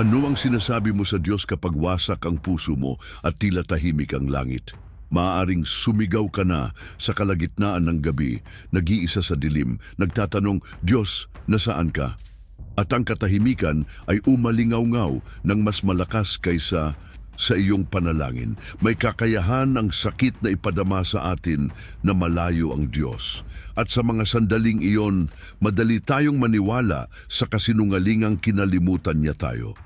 Ano ang sinasabi mo sa Diyos kapag wasak ang puso mo at tila tahimik ang langit? Maaaring sumigaw ka na sa kalagitnaan ng gabi, nag-iisa sa dilim, nagtatanong, Diyos, nasaan ka? At ang katahimikan ay umalingaw-ngaw ng mas malakas kaysa sa iyong panalangin. May kakayahan ang sakit na ipadama sa atin na malayo ang Diyos. At sa mga sandaling iyon, madali tayong maniwala sa kasinungalingang kinalimutan niya tayo.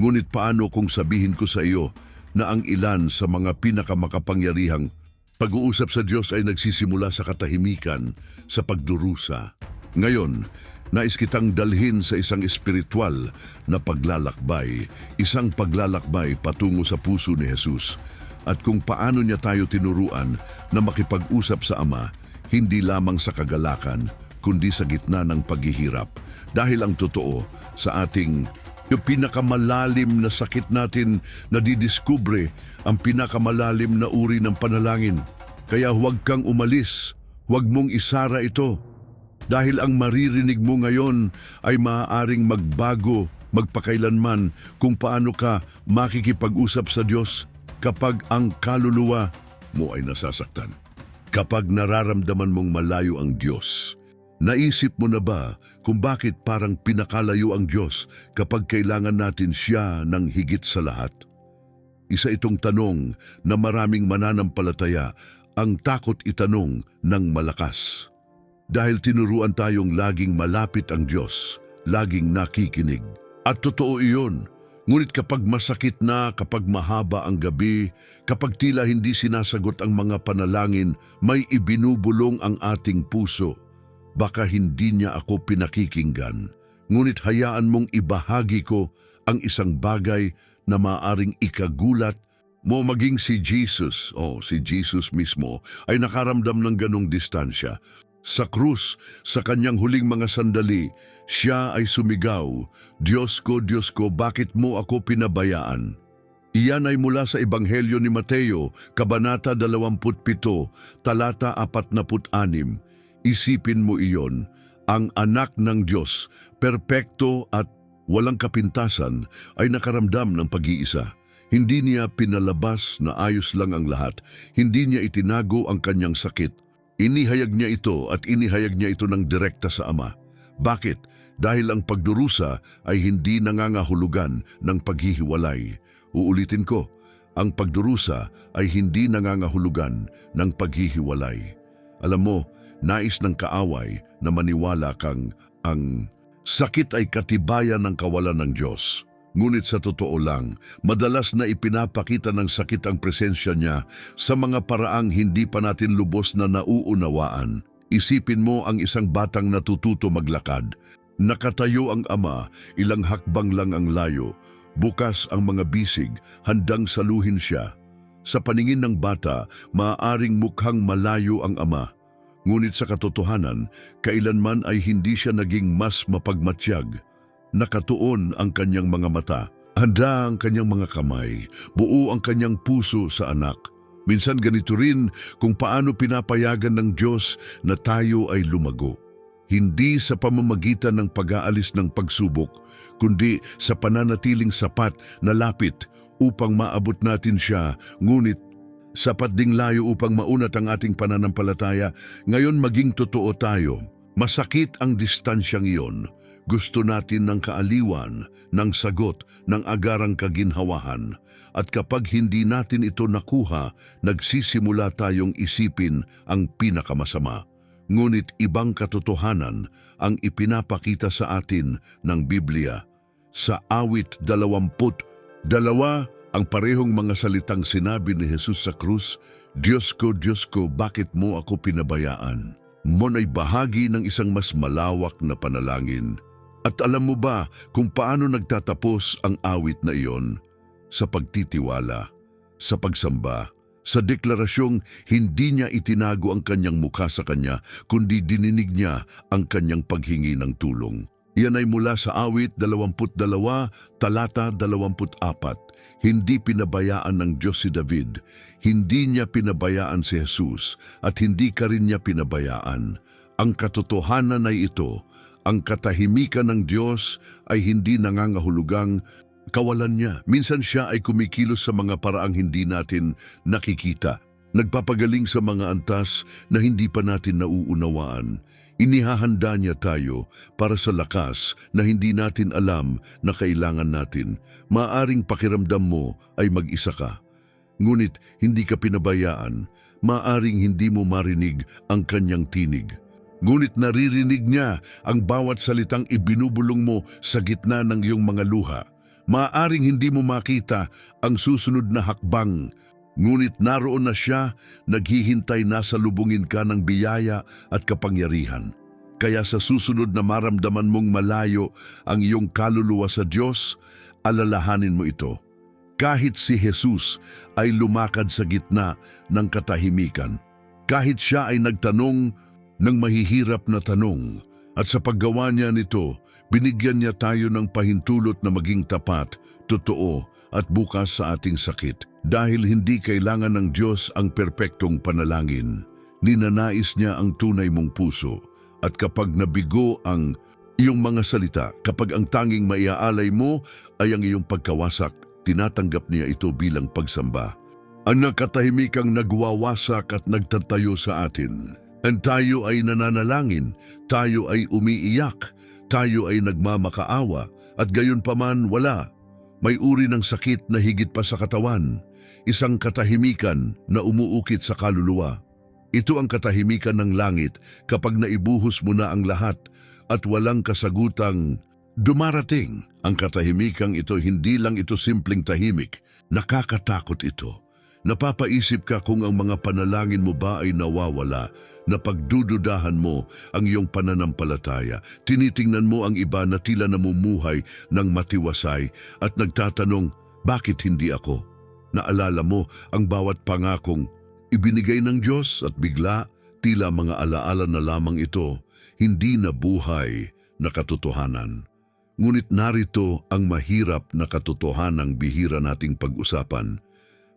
Ngunit paano kung sabihin ko sa iyo na ang ilan sa mga pinakamakapangyarihang pag-uusap sa Diyos ay nagsisimula sa katahimikan, sa pagdurusa. Ngayon, nais kitang dalhin sa isang espiritual na paglalakbay, isang paglalakbay patungo sa puso ni Jesus at kung paano niya tayo tinuruan na makipag-usap sa Ama, hindi lamang sa kagalakan, kundi sa gitna ng paghihirap. Dahil ang totoo sa ating yung pinakamalalim na sakit natin na didiskubre ang pinakamalalim na uri ng panalangin. Kaya huwag kang umalis, huwag mong isara ito. Dahil ang maririnig mo ngayon ay maaaring magbago, magpakailanman kung paano ka makikipag-usap sa Diyos kapag ang kaluluwa mo ay nasasaktan. Kapag nararamdaman mong malayo ang Diyos, naisip mo na ba kung bakit parang pinakalayo ang Diyos kapag kailangan natin siya ng higit sa lahat? Isa itong tanong na maraming mananampalataya ang takot itanong ng malakas. Dahil tinuruan tayong laging malapit ang Diyos, laging nakikinig. At totoo iyon, ngunit kapag masakit na, kapag mahaba ang gabi, kapag tila hindi sinasagot ang mga panalangin, may ibinubulong ang ating puso. Baka hindi niya ako pinakikinggan, ngunit hayaan mong ibahagi ko ang isang bagay na maaring ikagulat mo maging si Jesus o si Jesus mismo ay nakaramdam ng ganong distansya. Sa krus, sa kanyang huling mga sandali, siya ay sumigaw, Diyos ko, Diyos ko, bakit mo ako pinabayaan? Iyan ay mula sa Ebanghelyo ni Mateo, Kabanata 27, Talata 46. Isipin mo iyon, ang anak ng Diyos, perpekto at walang kapintasan, ay nakaramdam ng pag-iisa. Hindi niya pinalabas na ayos lang ang lahat. Hindi niya itinago ang kanyang sakit. Inihayag niya ito at inihayag niya ito ng direkta sa Ama. Bakit? Dahil ang pagdurusa ay hindi nangangahulugan ng paghihiwalay. Uulitin ko, ang pagdurusa ay hindi nangangahulugan ng paghihiwalay. Alam mo, nais ng kaaway na maniwala kang ang sakit ay katibayan ng kawalan ng Diyos. Ngunit sa totoo lang, madalas na ipinapakita ng sakit ang presensya niya sa mga paraang hindi pa natin lubos na nauunawaan. Isipin mo ang isang batang natututo maglakad. Nakatayo ang ama, ilang hakbang lang ang layo. Bukas ang mga bisig, handang saluhin siya. Sa paningin ng bata, maaaring mukhang malayo ang ama. Ngunit sa katotohanan, kailanman ay hindi siya naging mas mapagmatsyag. Nakatuon ang kanyang mga mata, handa ang kanyang mga kamay, buo ang kanyang puso sa anak. Minsan ganito rin kung paano pinapayagan ng Diyos na tayo ay lumago. Hindi sa pamamagitan ng pag-aalis ng pagsubok, kundi sa pananatiling sapat na lapit upang maabot natin siya, ngunit sapat ding layo upang maunat ang ating pananampalataya, ngayon maging totoo tayo. Masakit ang distansyang iyon. Gusto natin ng kaaliwan, ng sagot, ng agarang kaginhawahan. At kapag hindi natin ito nakuha, nagsisimula tayong isipin ang pinakamasama. Ngunit ibang katotohanan ang ipinapakita sa atin ng Biblia. Sa awit dalawamput, dalawa ang parehong mga salitang sinabi ni Jesus sa krus, Diyos ko, Diyos ko, bakit mo ako pinabayaan? Mon ay bahagi ng isang mas malawak na panalangin. At alam mo ba kung paano nagtatapos ang awit na iyon? Sa pagtitiwala, sa pagsamba, sa deklarasyong hindi niya itinago ang kanyang mukha sa kanya, kundi dininig niya ang kanyang paghingi ng tulong. Yan ay mula sa awit 22, talata 24. Hindi pinabayaan ng Diyos si David, hindi niya pinabayaan si Jesus, at hindi ka rin niya pinabayaan. Ang katotohanan ay ito, ang katahimikan ng Diyos ay hindi nangangahulugang kawalan niya. Minsan siya ay kumikilos sa mga paraang hindi natin nakikita. Nagpapagaling sa mga antas na hindi pa natin nauunawaan. Inihahanda niya tayo para sa lakas na hindi natin alam na kailangan natin. Maaring pakiramdam mo ay mag-isa ka. Ngunit hindi ka pinabayaan. Maaring hindi mo marinig ang kanyang tinig. Ngunit naririnig niya ang bawat salitang ibinubulong mo sa gitna ng iyong mga luha. Maaring hindi mo makita ang susunod na hakbang. Ngunit naroon na siya, naghihintay na sa lubungin ka ng biyaya at kapangyarihan. Kaya sa susunod na maramdaman mong malayo ang iyong kaluluwa sa Diyos, alalahanin mo ito. Kahit si Jesus ay lumakad sa gitna ng katahimikan, kahit siya ay nagtanong ng mahihirap na tanong, at sa paggawa niya nito, binigyan niya tayo ng pahintulot na maging tapat, totoo, at bukas sa ating sakit. Dahil hindi kailangan ng Diyos ang perpektong panalangin, ninanais niya ang tunay mong puso. At kapag nabigo ang iyong mga salita, kapag ang tanging maiaalay mo ay ang iyong pagkawasak, tinatanggap niya ito bilang pagsamba. Ang nakatahimikang nagwawasak at nagtatayo sa atin. And tayo ay nananalangin, tayo ay umiiyak, tayo ay nagmamakaawa, at gayon paman wala. May uri ng sakit na higit pa sa katawan, isang katahimikan na umuukit sa kaluluwa. Ito ang katahimikan ng langit kapag naibuhos mo na ang lahat at walang kasagutang dumarating. Ang katahimikang ito hindi lang ito simpleng tahimik, nakakatakot ito. Napapaisip ka kung ang mga panalangin mo ba ay nawawala na pagdududahan mo ang iyong pananampalataya. Tinitingnan mo ang iba na tila namumuhay ng matiwasay at nagtatanong, bakit hindi ako? Naalala mo ang bawat pangakong ibinigay ng Diyos at bigla tila mga alaala na lamang ito, hindi na buhay na katotohanan. Ngunit narito ang mahirap na katotohanang bihira nating pag-usapan.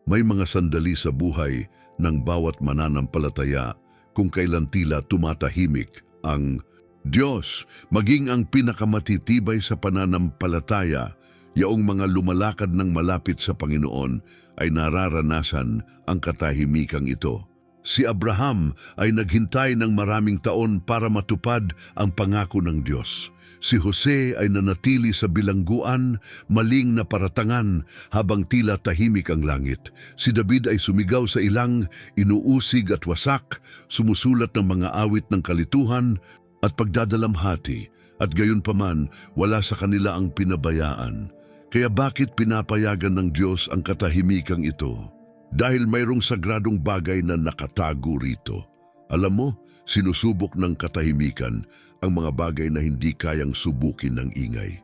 May mga sandali sa buhay ng bawat mananampalataya kung kailan tila tumatahimik ang Diyos, maging ang pinakamatitibay sa pananampalataya, yaong mga lumalakad ng malapit sa Panginoon ay nararanasan ang katahimikang ito. Si Abraham ay naghintay ng maraming taon para matupad ang pangako ng Diyos. Si Jose ay nanatili sa bilangguan, maling na paratangan habang tila tahimik ang langit. Si David ay sumigaw sa ilang, inuusig at wasak, sumusulat ng mga awit ng kalituhan at pagdadalamhati, at gayon paman wala sa kanila ang pinabayaan. Kaya bakit pinapayagan ng Diyos ang katahimikang ito? Dahil mayroong sagradong bagay na nakatago rito. Alam mo, sinusubok ng katahimikan ang mga bagay na hindi kayang subukin ng ingay.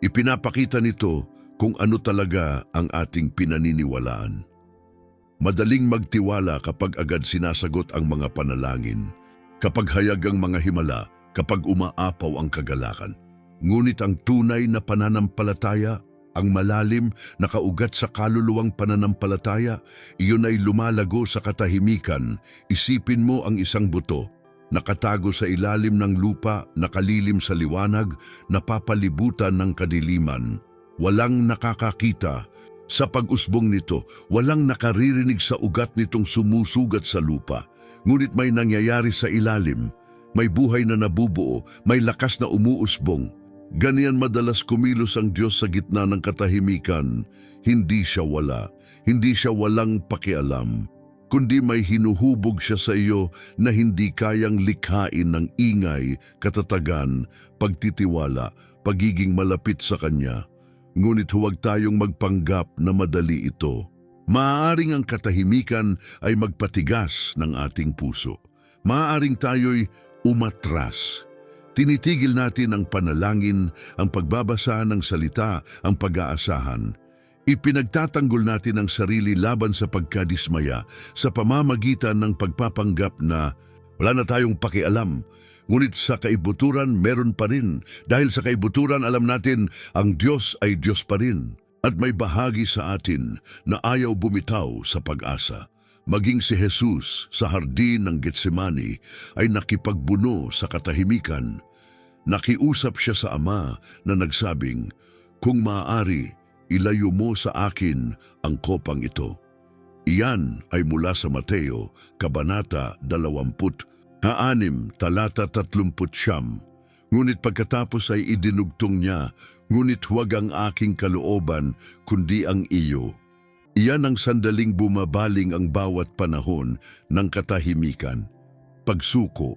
Ipinapakita nito kung ano talaga ang ating pinaniniwalaan. Madaling magtiwala kapag agad sinasagot ang mga panalangin, kapag hayag ang mga himala, kapag umaapaw ang kagalakan. Ngunit ang tunay na pananampalataya, ang malalim na kaugat sa kaluluwang pananampalataya, iyon ay lumalago sa katahimikan. Isipin mo ang isang buto, nakatago sa ilalim ng lupa, nakalilim sa liwanag, napapalibutan ng kadiliman. Walang nakakakita. Sa pag-usbong nito, walang nakaririnig sa ugat nitong sumusugat sa lupa. Ngunit may nangyayari sa ilalim. May buhay na nabubuo, may lakas na umuusbong. Ganyan madalas kumilos ang Diyos sa gitna ng katahimikan. Hindi siya wala, hindi siya walang pakialam, kundi may hinuhubog siya sa iyo na hindi kayang likhain ng ingay, katatagan, pagtitiwala, pagiging malapit sa Kanya. Ngunit huwag tayong magpanggap na madali ito. Maaaring ang katahimikan ay magpatigas ng ating puso. Maaaring tayo'y umatras. Tinitigil natin ang panalangin, ang pagbabasa ng salita, ang pag-aasahan. Ipinagtatanggol natin ang sarili laban sa pagkadismaya sa pamamagitan ng pagpapanggap na wala na tayong pakialam. Ngunit sa kaibuturan meron pa rin dahil sa kaibuturan alam natin ang Diyos ay Diyos pa rin at may bahagi sa atin na ayaw bumitaw sa pag-asa. Maging si Jesus sa hardin ng Getsemani ay nakipagbuno sa katahimikan. Nakiusap siya sa Ama na nagsabing, Kung maaari, ilayo mo sa akin ang kopang ito. Iyan ay mula sa Mateo, Kabanata 20, Haanim, talata 30 siyam. Ngunit pagkatapos ay idinugtong niya, ngunit huwag ang aking kalooban, kundi ang iyo. Iyan ang sandaling bumabaling ang bawat panahon ng katahimikan. Pagsuko.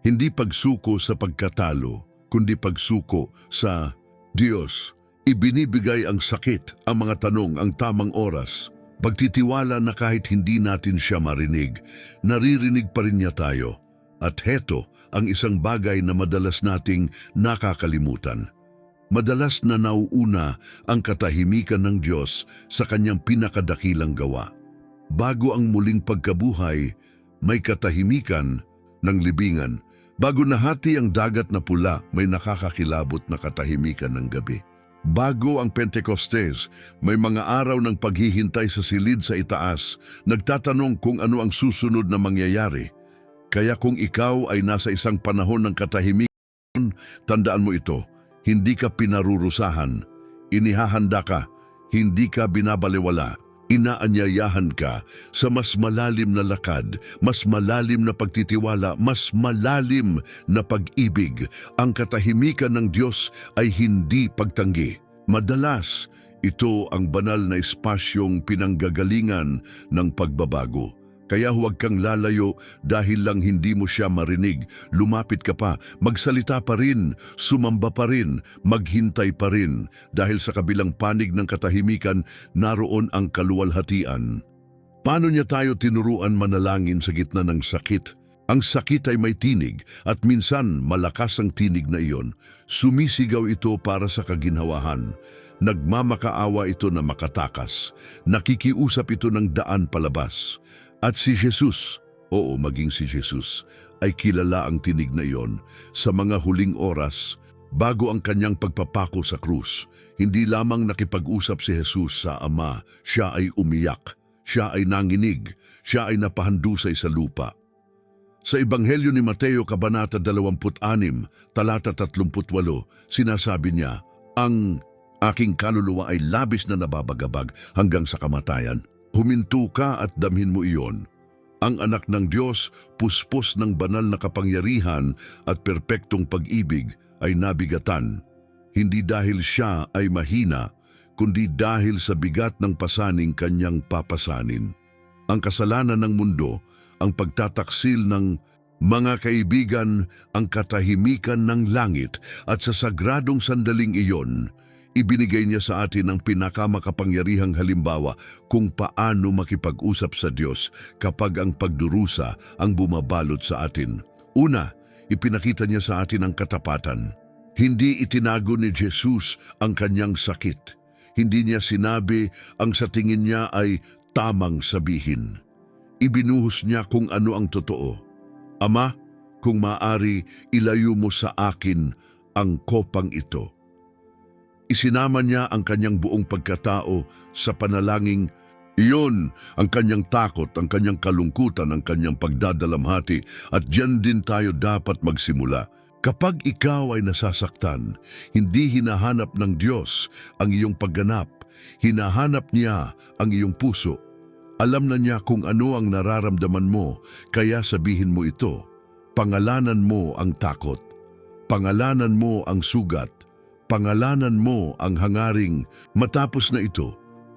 Hindi pagsuko sa pagkatalo, kundi pagsuko sa Diyos. Ibinibigay ang sakit, ang mga tanong, ang tamang oras. Pagtitiwala na kahit hindi natin siya marinig, naririnig pa rin niya tayo. At heto ang isang bagay na madalas nating nakakalimutan. Madalas na nauuna ang katahimikan ng Diyos sa kanyang pinakadakilang gawa. Bago ang muling pagkabuhay, may katahimikan ng libingan. Bago nahati ang dagat na pula, may nakakakilabot na katahimikan ng gabi. Bago ang Pentecostes, may mga araw ng paghihintay sa silid sa itaas, nagtatanong kung ano ang susunod na mangyayari. Kaya kung ikaw ay nasa isang panahon ng katahimikan, tandaan mo ito, hindi ka pinarurusahan, inihahanda ka, hindi ka binabaliwala, inaanyayahan ka sa mas malalim na lakad, mas malalim na pagtitiwala, mas malalim na pag-ibig. Ang katahimikan ng Diyos ay hindi pagtanggi. Madalas, ito ang banal na espasyong pinanggagalingan ng pagbabago. Kaya huwag kang lalayo dahil lang hindi mo siya marinig. Lumapit ka pa, magsalita pa rin, sumamba pa rin, maghintay pa rin. Dahil sa kabilang panig ng katahimikan, naroon ang kaluwalhatian. Paano niya tayo tinuruan manalangin sa gitna ng sakit? Ang sakit ay may tinig at minsan malakas ang tinig na iyon. Sumisigaw ito para sa kaginhawahan. Nagmamakaawa ito na makatakas. Nakikiusap ito ng daan palabas. At si Jesus, oo maging si Jesus, ay kilala ang tinig na iyon sa mga huling oras bago ang kanyang pagpapako sa krus. Hindi lamang nakipag-usap si Jesus sa Ama, siya ay umiyak, siya ay nanginig, siya ay napahandusay sa lupa. Sa Ebanghelyo ni Mateo Kabanata 26, talata 38, sinasabi niya, Ang aking kaluluwa ay labis na nababagabag hanggang sa kamatayan. Huminto ka at damhin mo iyon. Ang anak ng Diyos, puspos ng banal na kapangyarihan at perpektong pag-ibig ay nabigatan. Hindi dahil siya ay mahina, kundi dahil sa bigat ng pasaning kanyang papasanin. Ang kasalanan ng mundo, ang pagtataksil ng mga kaibigan, ang katahimikan ng langit at sa sagradong sandaling iyon, ibinigay niya sa atin ang pinakamakapangyarihang halimbawa kung paano makipag-usap sa Diyos kapag ang pagdurusa ang bumabalot sa atin. Una, ipinakita niya sa atin ang katapatan. Hindi itinago ni Jesus ang kanyang sakit. Hindi niya sinabi ang sa tingin niya ay tamang sabihin. Ibinuhos niya kung ano ang totoo. Ama, kung maari, ilayo mo sa akin ang kopang ito. Isinama niya ang kanyang buong pagkatao sa panalangin iyon ang kanyang takot, ang kanyang kalungkutan, ang kanyang pagdadalamhati at diyan din tayo dapat magsimula. Kapag ikaw ay nasasaktan, hindi hinahanap ng Diyos ang iyong pagganap, hinahanap niya ang iyong puso. Alam na niya kung ano ang nararamdaman mo, kaya sabihin mo ito. Pangalanan mo ang takot. Pangalanan mo ang sugat. Pangalanan mo ang hangaring. Matapos na ito,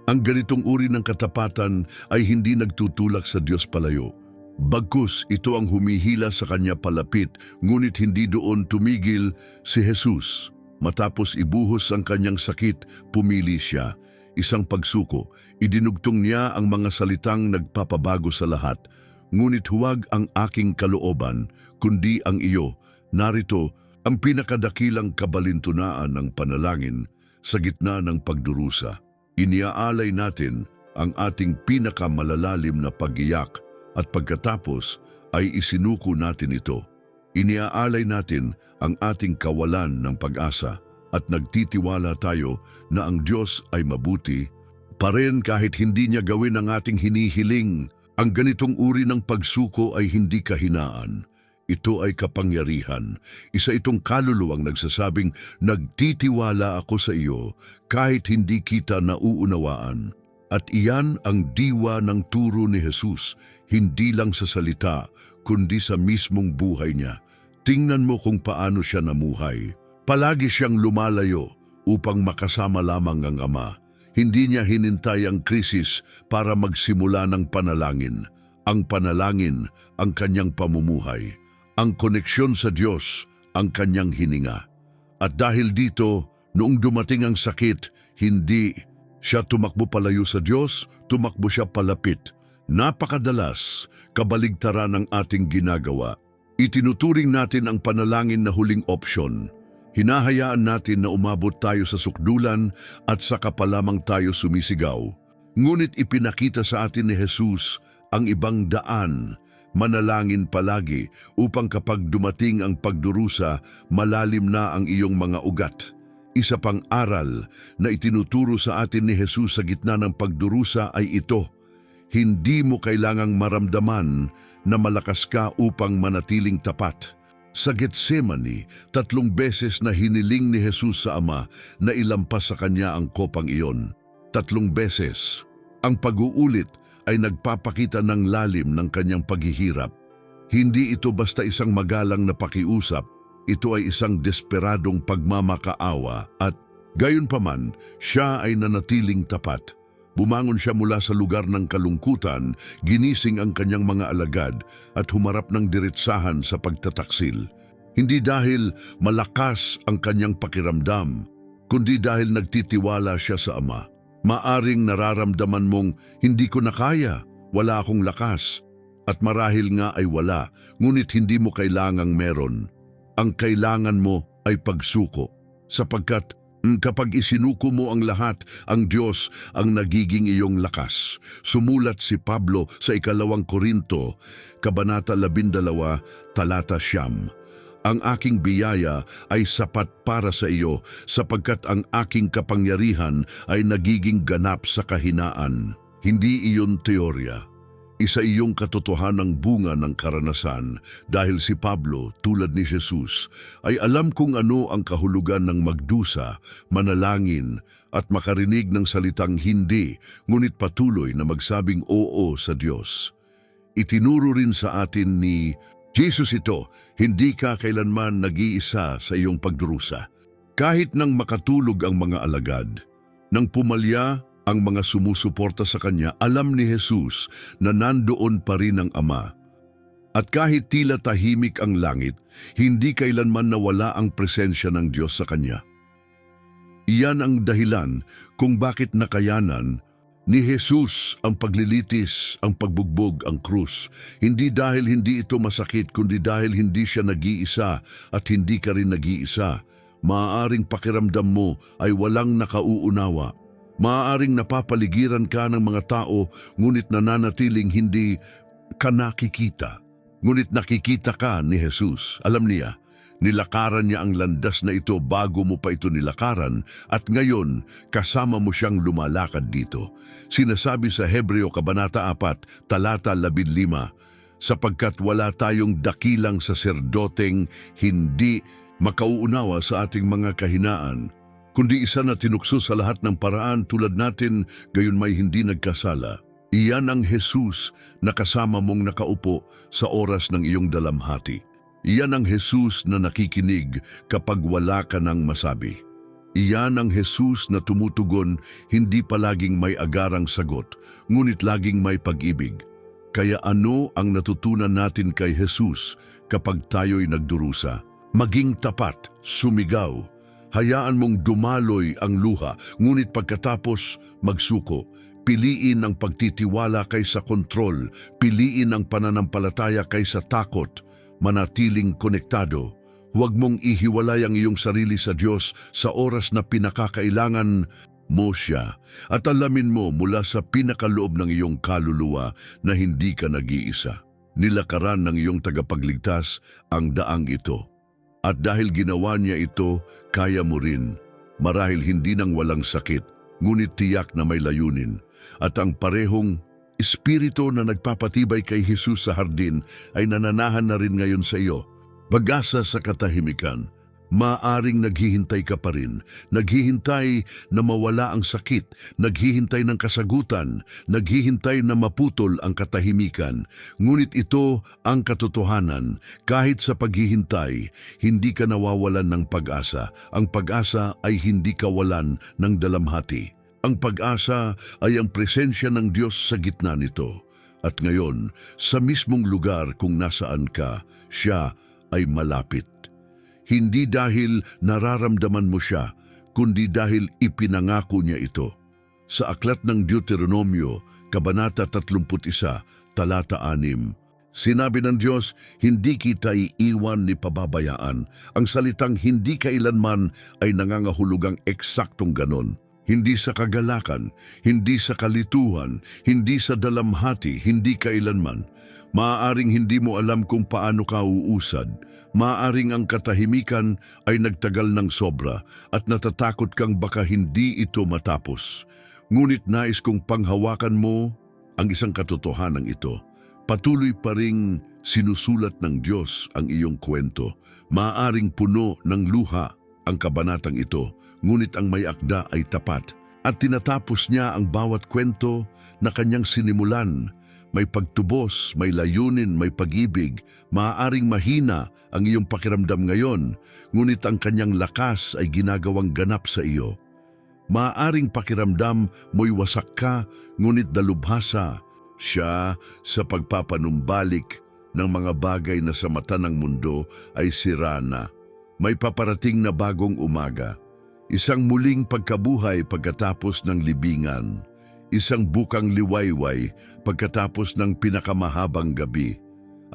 ang ganitong uri ng katapatan ay hindi nagtutulak sa Diyos palayo. Bagkus ito ang humihila sa kanya palapit, ngunit hindi doon tumigil si Jesus. Matapos ibuhos ang kanyang sakit, pumili siya. Isang pagsuko, idinugtong niya ang mga salitang nagpapabago sa lahat. Ngunit huwag ang aking kalooban, kundi ang iyo. Narito ang pinakadakilang kabalintunaan ng panalangin sa gitna ng pagdurusa. Iniaalay natin ang ating pinakamalalalim na pagiyak at pagkatapos ay isinuko natin ito. Iniaalay natin ang ating kawalan ng pag-asa at nagtitiwala tayo na ang Diyos ay mabuti pa rin kahit hindi niya gawin ang ating hinihiling. Ang ganitong uri ng pagsuko ay hindi kahinaan. Ito ay kapangyarihan. Isa itong kaluluwang nagsasabing, nagtitiwala ako sa iyo kahit hindi kita nauunawaan. At iyan ang diwa ng turo ni Jesus, hindi lang sa salita, kundi sa mismong buhay niya. Tingnan mo kung paano siya namuhay. Palagi siyang lumalayo upang makasama lamang ang Ama. Hindi niya hinintay ang krisis para magsimula ng panalangin. Ang panalangin, ang kanyang pamumuhay. Ang koneksyon sa Diyos, ang kanyang hininga. At dahil dito, noong dumating ang sakit, hindi siya tumakbo palayo sa Diyos, tumakbo siya palapit. Napakadalas, kabaligtaran ang ating ginagawa. Itinuturing natin ang panalangin na huling opsyon. Hinahayaan natin na umabot tayo sa sukdulan at saka pa lamang tayo sumisigaw. Ngunit ipinakita sa atin ni Jesus ang ibang daan. Manalangin palagi upang kapag dumating ang pagdurusa, malalim na ang iyong mga ugat. Isa pang aral na itinuturo sa atin ni Jesus sa gitna ng pagdurusa ay ito. Hindi mo kailangang maramdaman na malakas ka upang manatiling tapat. Sa Getsemani, tatlong beses na hiniling ni Jesus sa Ama na ilampas sa kanya ang kopang iyon. Tatlong beses. Ang pag-uulit ay nagpapakita ng lalim ng kanyang paghihirap. Hindi ito basta isang magalang na pakiusap, ito ay isang desperadong pagmamakaawa at gayon paman, siya ay nanatiling tapat. Bumangon siya mula sa lugar ng kalungkutan, ginising ang kanyang mga alagad at humarap ng diretsahan sa pagtataksil. Hindi dahil malakas ang kanyang pakiramdam, kundi dahil nagtitiwala siya sa Ama. Maaring nararamdaman mong hindi ko na kaya, wala akong lakas, at marahil nga ay wala, ngunit hindi mo kailangang meron. Ang kailangan mo ay pagsuko, sapagkat kapag isinuko mo ang lahat, ang Diyos ang nagiging iyong lakas. Sumulat si Pablo sa ikalawang Korinto, Kabanata 12, Talata Siyam. Ang aking biyaya ay sapat para sa iyo sapagkat ang aking kapangyarihan ay nagiging ganap sa kahinaan. Hindi iyon teorya. Isa iyong katotohanang bunga ng karanasan dahil si Pablo, tulad ni Jesus, ay alam kung ano ang kahulugan ng magdusa, manalangin at makarinig ng salitang hindi, ngunit patuloy na magsabing oo sa Diyos. Itinuro rin sa atin ni Jesus ito, hindi ka kailanman nag-iisa sa iyong pagdurusa. Kahit nang makatulog ang mga alagad, nang pumalya ang mga sumusuporta sa kanya, alam ni Jesus na nandoon pa rin ang Ama. At kahit tila tahimik ang langit, hindi kailanman nawala ang presensya ng Diyos sa kanya. Iyan ang dahilan kung bakit nakayanan ni Jesus ang paglilitis, ang pagbugbog, ang krus. Hindi dahil hindi ito masakit, kundi dahil hindi siya nag-iisa at hindi ka rin nag-iisa. Maaaring pakiramdam mo ay walang nakauunawa. Maaaring napapaligiran ka ng mga tao ngunit nananatiling hindi ka nakikita. Ngunit nakikita ka ni Jesus. Alam niya, nilakaran niya ang landas na ito bago mo pa ito nilakaran at ngayon kasama mo siyang lumalakad dito. Sinasabi sa Hebreo Kabanata 4, Talata 15, sapagkat wala tayong dakilang saserdoteng hindi makauunawa sa ating mga kahinaan, kundi isa na tinukso sa lahat ng paraan tulad natin gayon may hindi nagkasala. Iyan ang Jesus na kasama mong nakaupo sa oras ng iyong dalamhati. Iyan ang Jesus na nakikinig kapag wala ka nang masabi. Iyan ang Jesus na tumutugon hindi palaging may agarang sagot, ngunit laging may pag-ibig. Kaya ano ang natutunan natin kay Jesus kapag tayo'y nagdurusa? Maging tapat, sumigaw, hayaan mong dumaloy ang luha, ngunit pagkatapos magsuko, piliin ang pagtitiwala kaysa kontrol, piliin ang pananampalataya kaysa takot, manatiling konektado. Huwag mong ihiwalay ang iyong sarili sa Diyos sa oras na pinakakailangan mo siya at alamin mo mula sa pinakaloob ng iyong kaluluwa na hindi ka nag-iisa. Nilakaran ng iyong tagapagligtas ang daang ito. At dahil ginawa niya ito, kaya mo rin. Marahil hindi nang walang sakit, ngunit tiyak na may layunin. At ang parehong espiritu na nagpapatibay kay Jesus sa hardin ay nananahan na rin ngayon sa iyo. Pag-asa sa katahimikan, maaring naghihintay ka pa rin, naghihintay na mawala ang sakit, naghihintay ng kasagutan, naghihintay na maputol ang katahimikan. Ngunit ito ang katotohanan, kahit sa paghihintay, hindi ka nawawalan ng pag-asa. Ang pag-asa ay hindi kawalan ng dalamhati. Ang pag-asa ay ang presensya ng Diyos sa gitna nito. At ngayon, sa mismong lugar kung nasaan ka, siya ay malapit. Hindi dahil nararamdaman mo siya, kundi dahil ipinangako niya ito. Sa aklat ng Deuteronomio, Kabanata 31, Talata 6, Sinabi ng Diyos, hindi kita iiwan ni pababayaan. Ang salitang hindi kailanman ay nangangahulugang eksaktong ganon. Hindi sa kagalakan, hindi sa kalituhan, hindi sa dalamhati, hindi kailanman. Maaaring hindi mo alam kung paano ka uusad. Maaaring ang katahimikan ay nagtagal ng sobra at natatakot kang baka hindi ito matapos. Ngunit nais kong panghawakan mo ang isang katotohanan ito. Patuloy pa ring sinusulat ng Diyos ang iyong kwento. Maaaring puno ng luha ang kabanatang ito, ngunit ang may akda ay tapat. At tinatapos niya ang bawat kwento na kanyang sinimulan. May pagtubos, may layunin, may pag-ibig. Maaaring mahina ang iyong pakiramdam ngayon, ngunit ang kanyang lakas ay ginagawang ganap sa iyo. Maaaring pakiramdam mo'y wasak ka, ngunit dalubhasa siya sa pagpapanumbalik ng mga bagay na sa mata ng mundo ay sira na. May paparating na bagong umaga. Isang muling pagkabuhay pagkatapos ng libingan. Isang bukang liwayway pagkatapos ng pinakamahabang gabi.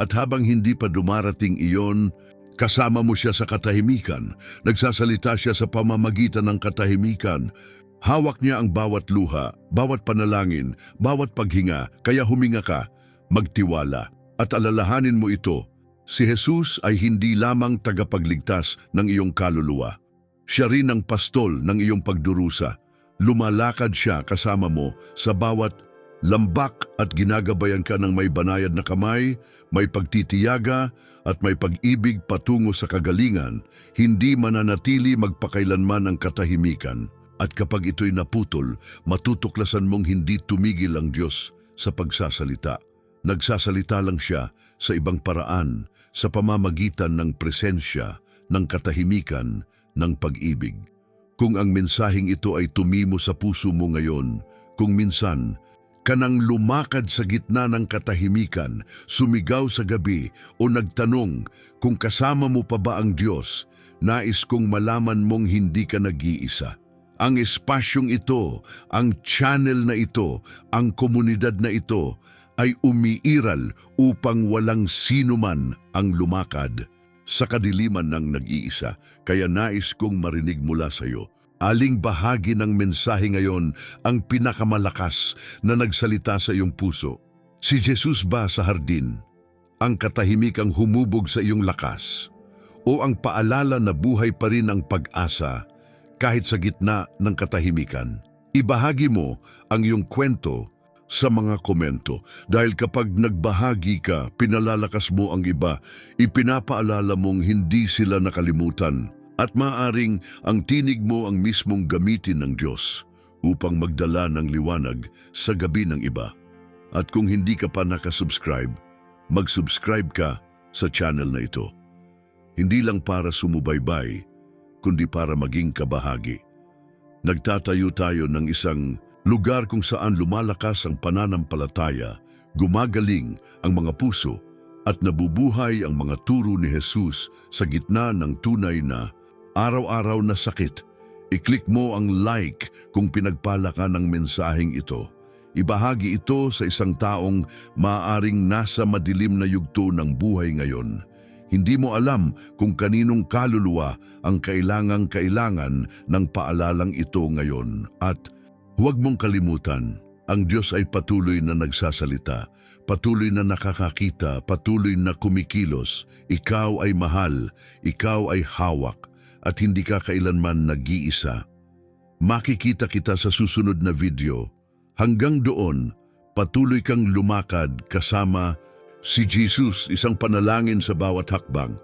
At habang hindi pa dumarating iyon, kasama mo siya sa katahimikan. Nagsasalita siya sa pamamagitan ng katahimikan. Hawak niya ang bawat luha, bawat panalangin, bawat paghinga, kaya huminga ka, magtiwala. At alalahanin mo ito, si Jesus ay hindi lamang tagapagligtas ng iyong kaluluwa. Siya rin ang pastol ng iyong pagdurusa. Lumalakad siya kasama mo sa bawat lambak at ginagabayan ka ng may banayad na kamay, may pagtitiyaga at may pag-ibig patungo sa kagalingan, hindi mananatili magpakailanman ang katahimikan. At kapag ito'y naputol, matutuklasan mong hindi tumigil ang Diyos sa pagsasalita. Nagsasalita lang siya sa ibang paraan, sa pamamagitan ng presensya, ng katahimikan, ng pag-ibig. Kung ang mensaheng ito ay tumimo sa puso mo ngayon, kung minsan, kanang lumakad sa gitna ng katahimikan, sumigaw sa gabi o nagtanong kung kasama mo pa ba ang Diyos, nais kong malaman mong hindi ka nag-iisa. Ang espasyong ito, ang channel na ito, ang komunidad na ito ay umiiral upang walang sino man ang lumakad sa kadiliman ng nag-iisa. Kaya nais kong marinig mula sa iyo. Aling bahagi ng mensahe ngayon ang pinakamalakas na nagsalita sa iyong puso? Si Jesus ba sa hardin? Ang katahimikang humubog sa iyong lakas? O ang paalala na buhay pa rin ang pag-asa kahit sa gitna ng katahimikan. Ibahagi mo ang iyong kwento sa mga komento dahil kapag nagbahagi ka, pinalalakas mo ang iba, ipinapaalala mong hindi sila nakalimutan at maaring ang tinig mo ang mismong gamitin ng Diyos upang magdala ng liwanag sa gabi ng iba. At kung hindi ka pa nakasubscribe, mag-subscribe ka sa channel na ito. Hindi lang para sumubaybay, kundi para maging kabahagi. Nagtatayo tayo ng isang lugar kung saan lumalakas ang pananampalataya, gumagaling ang mga puso, at nabubuhay ang mga turo ni Jesus sa gitna ng tunay na araw-araw na sakit. I-click mo ang like kung pinagpala ka ng mensaheng ito. Ibahagi ito sa isang taong maaaring nasa madilim na yugto ng buhay ngayon. Hindi mo alam kung kaninong kaluluwa ang kailangang kailangan ng paalalang ito ngayon. At huwag mong kalimutan, ang Diyos ay patuloy na nagsasalita, patuloy na nakakakita, patuloy na kumikilos. Ikaw ay mahal, ikaw ay hawak, at hindi ka kailanman nag-iisa. Makikita kita sa susunod na video. Hanggang doon, patuloy kang lumakad kasama si Jesus, isang panalangin sa bawat hakbang.